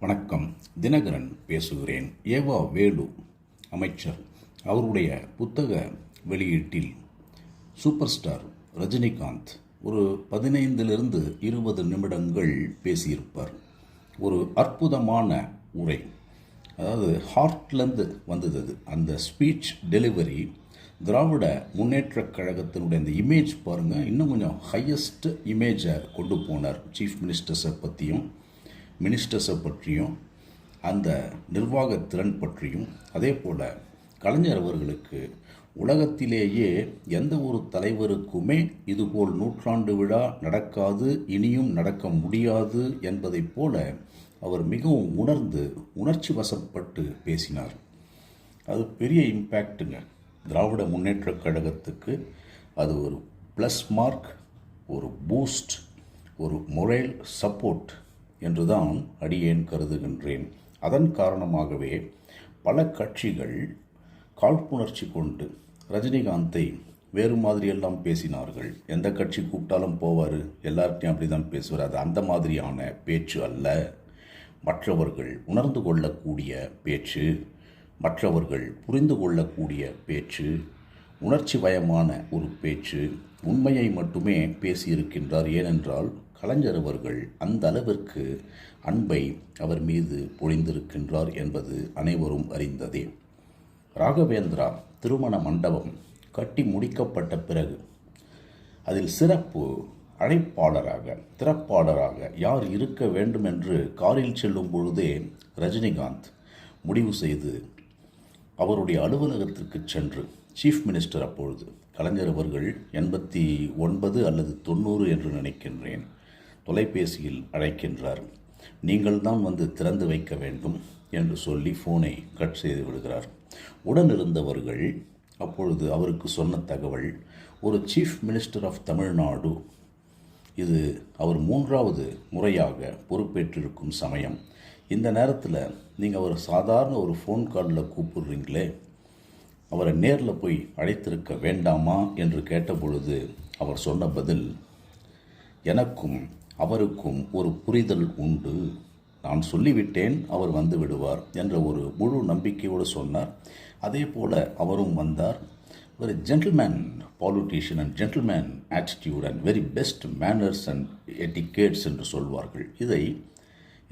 வணக்கம். தினகரன் பேசுகிறேன். ஏவா வேலு அமைச்சர். அவருடைய புத்தக வெளியீட்டில் சூப்பர் ஸ்டார் ரஜினிகாந்த் ஒரு பதினைந்திலிருந்து இருபது நிமிடங்கள் பேசியிருப்பார். ஒரு அற்புதமான உரை. அதாவது ஹார்ட்லேருந்து வந்தது அது. அந்த ஸ்பீச் டெலிவரி திராவிட முன்னேற்றக் கழகத்தினுடைய அந்த இமேஜ் பாருங்கள் இன்னும் கொஞ்சம் ஹையஸ்ட் இமேஜை கொண்டு போனார். சீஃப் மினிஸ்டர்ஸை பற்றியும் மினிஸ்டர்ஸை பற்றியும் அந்த நிர்வாக திறன் பற்றியும் அதே போல் கலைஞர் அவர்களுக்கு உலகத்திலேயே எந்த ஒரு தலைவருக்குமே இதுபோல் நூற்றாண்டு விழா நடக்காது இனியும் நடக்க முடியாது என்பதைப் போல அவர் மிகவும் உணர்ந்து உணர்ச்சி வசப்பட்டு பேசினார். அது பெரிய இம்பேக்ட்டுங்க. திராவிட முன்னேற்றக் கழகத்துக்கு அது ஒரு ப்ளஸ் மார்க் ஒரு பூஸ்ட் ஒரு மொரேல் சப்போர்ட் என்றுதான் அடியேன் கருதுகின்றேன். அதன் காரணமாகவே பல கட்சிகள் காழ்ப்புணர்ச்சி கொண்டு ரஜினிகாந்தை வேறு மாதிரியெல்லாம் பேசினார்கள். எந்த கட்சி கூப்பிட்டாலும் போவார் எல்லார்ட்டையும் அப்படி தான் பேசுவார். அது அந்த மாதிரியான பேச்சு அல்ல. மற்றவர்கள் உணர்ந்து கொள்ளக்கூடிய பேச்சு மற்றவர்கள் புரிந்து கொள்ளக்கூடிய பேச்சு உணர்ச்சி வயமான ஒரு பேச்சு உண்மையை மட்டுமே பேசியிருக்கின்றார். ஏனென்றால் கலைஞர் அவர்கள் அந்த அளவிற்கு அன்பை அவர் மீது பொழிந்திருக்கின்றார் என்பது அனைவரும் அறிந்ததே. ராகவேந்திரா திருமண மண்டபம் கட்டி முடிக்கப்பட்ட பிறகு அதில் சிறப்பு அழைப்பாளராக திறப்பாளராக யார் இருக்க வேண்டும் என்று காரில் செல்லும் பொழுதே ரஜினிகாந்த் முடிவு செய்து அவருடைய அலுவலகத்திற்கு சென்று சீஃப் மினிஸ்டர் அப்பொழுது. கலைஞர் அவர்கள் எண்பத்தி ஒன்பது அல்லது தொண்ணூறு என்று நினைக்கின்றேன். தொலைபேசியில் அழைக்கின்றார். நீங்கள் தான் வந்து திறந்து வைக்க வேண்டும் என்று சொல்லி ஃபோனை கட் செய்து விடுகிறார். உடனிருந்தவர்கள் அப்பொழுது அவருக்கு சொன்ன தகவல் ஒரு சீஃப் மினிஸ்டர் ஆஃப் தமிழ்நாடு இது அவர் மூன்றாவது முறையாக பொறுப்பேற்றிருக்கும் சமயம். இந்த நேரத்தில் நீங்கள் ஒரு சாதாரண ஒரு ஃபோன் காலில் கூப்பிடுறீங்களே அவரை நேரில் போய் அழைத்திருக்க வேண்டாமா என்று கேட்டபொழுது அவர் சொன்ன பதில் எனக்கும் அவருக்கும் ஒரு புரிதல் உண்டு. நான் சொல்லிவிட்டேன் அவர் வந்து விடுவார் என்ற ஒரு முழு நம்பிக்கையோடு சொன்னார். அதே போல் அவரும் வந்தார். ஒரு gentleman politician and gentleman attitude and very best manners and etiquettes என்று சொல்வார்கள். இதை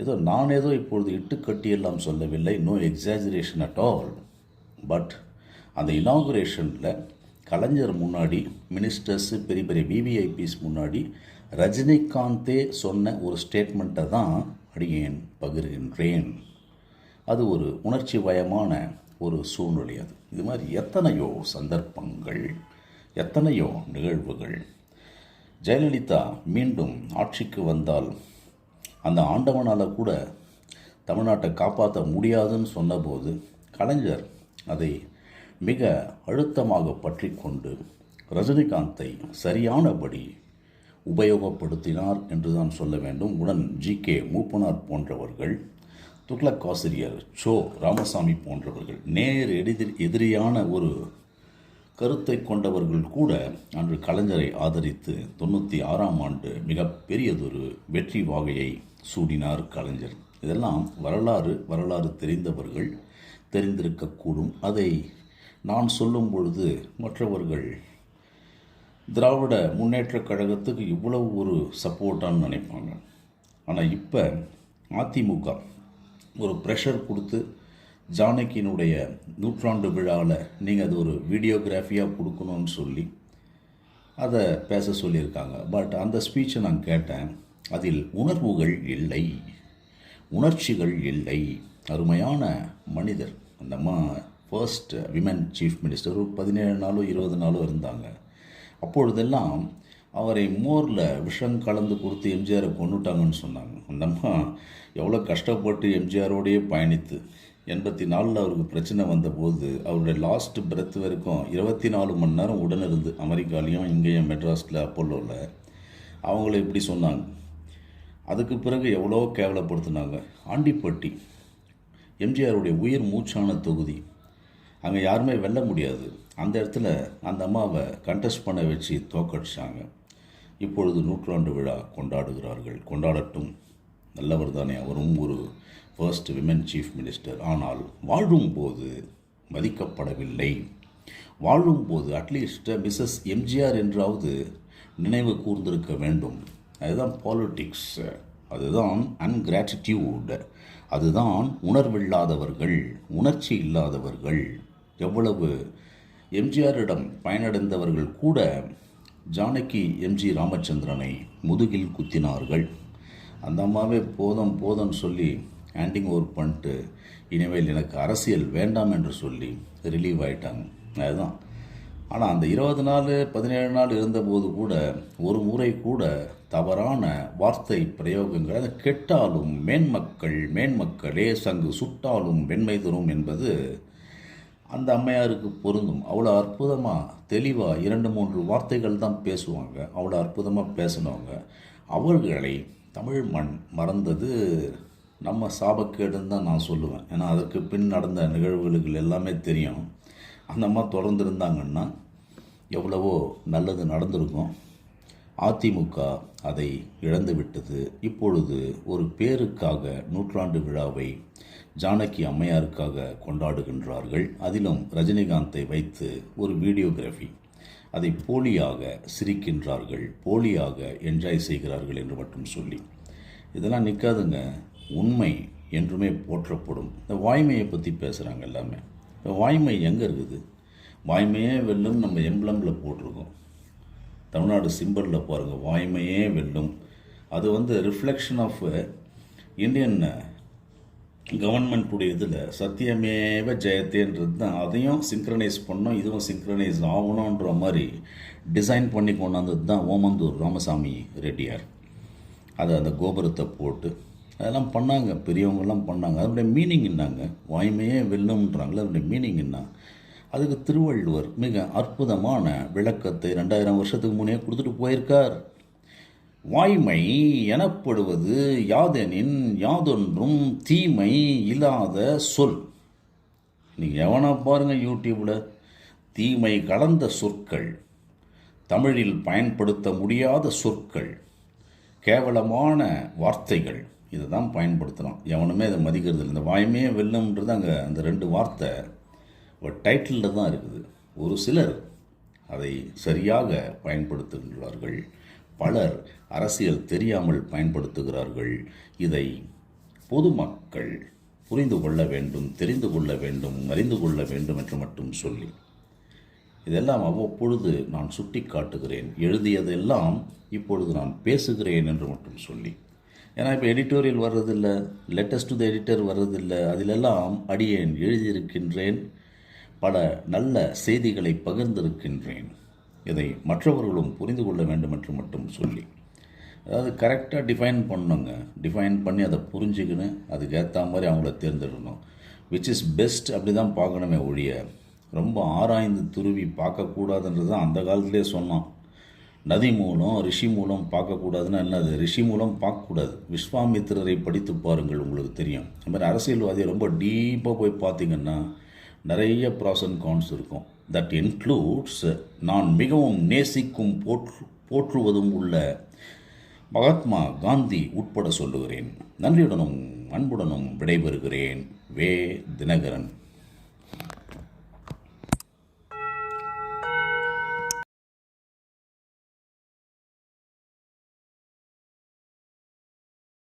ஏதோ நான் ஏதோ இப்பொழுது இட்டுக்கட்டியெல்லாம் சொல்லவில்லை no exaggeration at all but அந்த இனாகுரேஷனில் கலைஞர் முன்னாடி மினிஸ்டர்ஸு பெரிய பெரிய விவிஐபிஸ் முன்னாடி ரஜினிகாந்தே சொன்ன ஒரு ஸ்டேட்மெண்ட்டை தான் அடியேன் பகிர்கின்றேன். அது ஒரு உணர்ச்சி வயமான ஒரு சூழ்நிலை அது. இது மாதிரி எத்தனையோ சந்தர்ப்பங்கள் எத்தனையோ நிகழ்வுகள். ஜெயலலிதா மீண்டும் ஆட்சிக்கு வந்தால் அந்த ஆண்டவனால் கூட தமிழ்நாட்டை காப்பாற்ற முடியாதுன்னு சொன்னபோது கலைஞர் அதை மிக அழுத்தமாக பற்றி கொண்டு ரஜினிகாந்தை சரியானபடி உபயோகப்படுத்தினார் என்றுதான் சொல்ல வேண்டும். உடன் ஜி. கே. மூப்பனார் போன்றவர்கள் துக்ளக் ஆசிரியர் சோ. ராமசாமி போன்றவர்கள் நேர் எதிர் எதிரியான ஒரு கருத்தை கொண்டவர்கள் கூட அன்று கலைஞரை ஆதரித்து தொண்ணூற்றி ஆறாம் ஆண்டு மிகப்பெரியதொரு வெற்றி வாகையை சூடினார் கலைஞர். இதெல்லாம் வரலாறு வரலாறு தெரிந்தவர்கள் தெரிந்திருக்கக்கூடும். அதை நான் சொல்லும் பொழுது மற்றவர்கள் திராவிட முன்னேற்றக் கழகத்துக்கு இவ்வளவு ஒரு சப்போர்ட்டான்னு நினைப்பாங்க. ஆனால் இப்போ அதிமுக ஒரு ப்ரெஷர் கொடுத்து ஜானகியினுடைய நூற்றாண்டு விழாவில் நீங்கள் அது ஒரு வீடியோகிராஃபியாக கொடுக்கணும்னு சொல்லி அதை பேச சொல்லியிருக்காங்க. பட் அந்த ஸ்பீச்சை நான் கேட்டேன். அதில் உணர்வுகள் இல்லை. உணர்ச்சிகள் இல்லை. அருமையான மனிதர். அந்தம்மா ஃபர்ஸ்ட் விமன் சீஃப் மினிஸ்டர் ஒரு பதினேழு நாளோ இருபது நாளோ இருந்தாங்க. அப்பொழுதெல்லாம் அவரை மோரில் விஷம் கலந்து கொடுத்து எம்ஜிஆரை கொண்டுட்டாங்கன்னு சொன்னாங்க. அந்த அம்மா எவ்வளோ கஷ்டப்பட்டு எம்ஜிஆரோடையே பயணித்து எண்பத்தி நாலில் அவருக்கு பிரச்சனை வந்தபோது அவருடைய லாஸ்ட் பிரெத் வரைக்கும் இருபத்தி நாலு மணி நேரம் உடனிருந்து அமெரிக்காலையும் இங்கேயும் மெட்ராஸில் அப்போலோவில் அவங்கள இப்படி சொன்னாங்க. அதுக்கு பிறகு எவ்வளோ கேவலப்படுத்தினாங்க. ஆண்டிப்பட்டி எம்ஜிஆருடைய உயிர் மூச்சான தொகுதி அங்கே யாருமே வெல்ல முடியாது. அந்த இடத்துல அந்த அம்மாவை கண்டெஸ்ட் பண்ண வச்சு தோக்கடிச்சாங்க. இப்பொழுது நூற்றாண்டு விழா கொண்டாடுகிறார்கள். கொண்டாடட்டும். நல்லவர் தானே. அவரும் ஒரு ஃபர்ஸ்ட் விமன் சீஃப் மினிஸ்டர் ஆனால் வாழும்போது மதிக்கப்படவில்லை. வாழும்போது அட்லீஸ்ட் மிஸ்ஸஸ் எம்ஜிஆர் என்றாவது நினைவு கூர்ந்திருக்க வேண்டும். அதுதான் பாலிட்டிக்ஸ் அதுதான் அன்கிராட்டிடியூட் அதுதான் உணர்வில்லாதவர்கள் உணர்ச்சி இல்லாதவர்கள். எவ்வளவு எம்ஜிஆரிடம் பயனடைந்தவர்கள் கூட ஜானகி எம்ஜி ராமச்சந்திரனை முதுகில் குத்தினார்கள். அந்த அம்மாவே போதும் போதும்னு சொல்லி ஹேண்டிங் ஓவர் பண்ணிட்டு இனிமேல் எனக்கு அரசியல் வேண்டாம் என்று சொல்லி ரிலீவ் ஆயிட்டாங்க. அதுதான். ஆனால் அந்த இருபது நாள் பதினேழு நாள் இருந்தபோது கூட ஒரு முறை கூட தவறான வார்த்தை பிரயோகங்கள் அதை கெட்டாலும் மேன்மக்கள் மேன்மக்களே சங்கு சுட்டாலும் வெண்மை தரும் என்பது அந்த அம்மையாருக்கு பொருந்தும். அவ்வளோ அற்புதமாக தெளிவாக இரண்டு மூன்று வார்த்தைகள் தான் பேசுவாங்க. அவ்வளோ அற்புதமாக பேசினவங்க. அவர்களை தமிழ் மண் மறந்தது நம்ம சாபக்கேடுன்னு தான் நான் சொல்லுவேன். ஏன்னா அதற்கு பின் நடந்த நிகழ்வுகளுக்கு எல்லாமே தெரியும். அந்த அம்மா தொடர்ந்துருந்தாங்கன்னா எவ்வளவோ நல்லது நடந்திருக்கும். அதிமுக அதை இழந்து விட்டது இப்பொழுது ஒரு பேருக்காக நூற்றாண்டு விழாவை ஜானகி அம்மையாருக்காக கொண்டாடுகின்றார்கள். அதிலும் ரஜினிகாந்தை வைத்து ஒரு வீடியோகிராஃபி. அதை போலியாக சிரிக்கின்றார்கள். போலியாக என்ஜாய் செய்கிறார்கள் என்று மட்டும் சொல்லி. இதெல்லாம் நிற்காதுங்க உண்மை என்றுமே போற்றப்படும். இந்த வாய்மையை பற்றி பேசுகிறாங்க எல்லாமே. இந்த வாய்மை எங்கே இருக்குது? வாய்மையே வெல்லும் நம்ம எம்பளமில் போட்டிருக்கோம். தமிழ்நாடு சிம்பலில் பாருங்கள் வாய்மையே வெல்லும். அது வந்து ரிஃப்ளெக்ஷன் ஆஃப் இந்தியன் கவர்மெண்ட்டுடைய இதில் சத்தியமேவ ஜெயத்தேன்றது தான். அதையும் சிங்க்ரனைஸ் பண்ணோம் இதுவும் சிங்க்ரனைஸ் ஆகணுன்ற மாதிரி டிசைன் பண்ணி கொண்டாந்தது தான் ஓமந்தூர் ராமசாமி ரெட்டியார். அதை அந்த கோபுரத்தை போட்டு அதெல்லாம் பண்ணாங்க பெரியவங்கெல்லாம் பண்ணாங்க. அதனுடைய மீனிங் என்னங்க? வாய்மையே வெல்லும்ன்றாங்களே அதனுடைய மீனிங் என்ன? அதுக்கு திருவள்ளுவர் மிக அற்புதமான விளக்கத்தை ரெண்டாயிரம் வருஷத்துக்கு முன்னே கொடுத்துட்டு போயிருக்கார். வாய்மை எனப்படுவது யாதெனின் யாதொன்றும் தீமை இல்லாத சொல். நீங்கள் எவனா பாருங்கள் யூடியூப்பில் தீமை கலந்த சொற்கள். தமிழில் பயன்படுத்த முடியாத சொற்கள். கேவலமான வார்த்தைகள். இதை தான் பயன்படுத்தலாம் எவனுமே அதை மதிக்கிறது இல்லை இந்த வாய்மையே வெல்லும்ன்றது அங்கே அந்த ரெண்டு வார்த்தை. ஒரு டைட்டிலில் தான் இருக்குது. ஒரு சிலர் அதை சரியாக பயன்படுத்துகின்றார்கள். பலர் அரசியல் தெரியாமல் பயன்படுத்துகிறார்கள். இதை பொதுமக்கள் புரிந்து கொள்ள வேண்டும் தெரிந்து கொள்ள வேண்டும் அறிந்து கொள்ள வேண்டும் என்று மட்டும் சொல்லி. இதெல்லாம் அவ்வப்பொழுது நான் சுட்டி காட்டுகிறேன் எழுதியதெல்லாம் இப்பொழுது நான் பேசுகிறேன் என்று மட்டும் சொல்லி. ஏன்னா இப்போ எடிட்டோரியல் வர்றதில்லை லெட்டஸ்ட் டு த எடிட்டர் வர்றதில்லை அதிலெல்லாம் அடியேன் எழுதியிருக்கின்றேன் பல நல்ல செய்திகளை பகிர்ந்திருக்கின்றேன். இதை மற்றவர்களும் புரிந்து கொள்ள வேண்டும் என்று மட்டும் சொல்லி அதாவது கரெக்டாக டிஃபைன் பண்ணுங்க டிஃபைன் பண்ணி அதை புரிஞ்சுக்கின்னு அதுக்கு ஏற்ற மாதிரி அவங்கள தேர்ந்தெடுக்கணும். விச் இஸ் பெஸ்ட் அப்படி தான் பார்க்கணுமே ஒழிய ரொம்ப ஆராய்ந்து துருவி பார்க்கக்கூடாதுன்றது தான் அந்த காலத்திலே சொன்னான் நதி மூலம் ரிஷி மூலம் பார்க்கக்கூடாதுன்னா என்னது? ரிஷி மூலம் பார்க்கக்கூடாது. விஸ்வாமித்திரரை படித்து பாருங்கள் உங்களுக்கு தெரியும். அது மாதிரி அரசியல்வாதியை ரொம்ப டீப்பாக போய் பார்த்தீங்கன்னா நிறைய ப்ராஸ் அண்ட் கான்ஸ் இருக்கும். தட் இன்க்ளூட்ஸ் நான் மிகவும் நேசிக்கும் போற்று போற்றுவதும் உள்ள மகாத்மா காந்தி உட்பட சொல்லுகிறேன். நன்றியுடனும் அன்புடனும் விடைபெறுகிறேன். வே தினகரன்.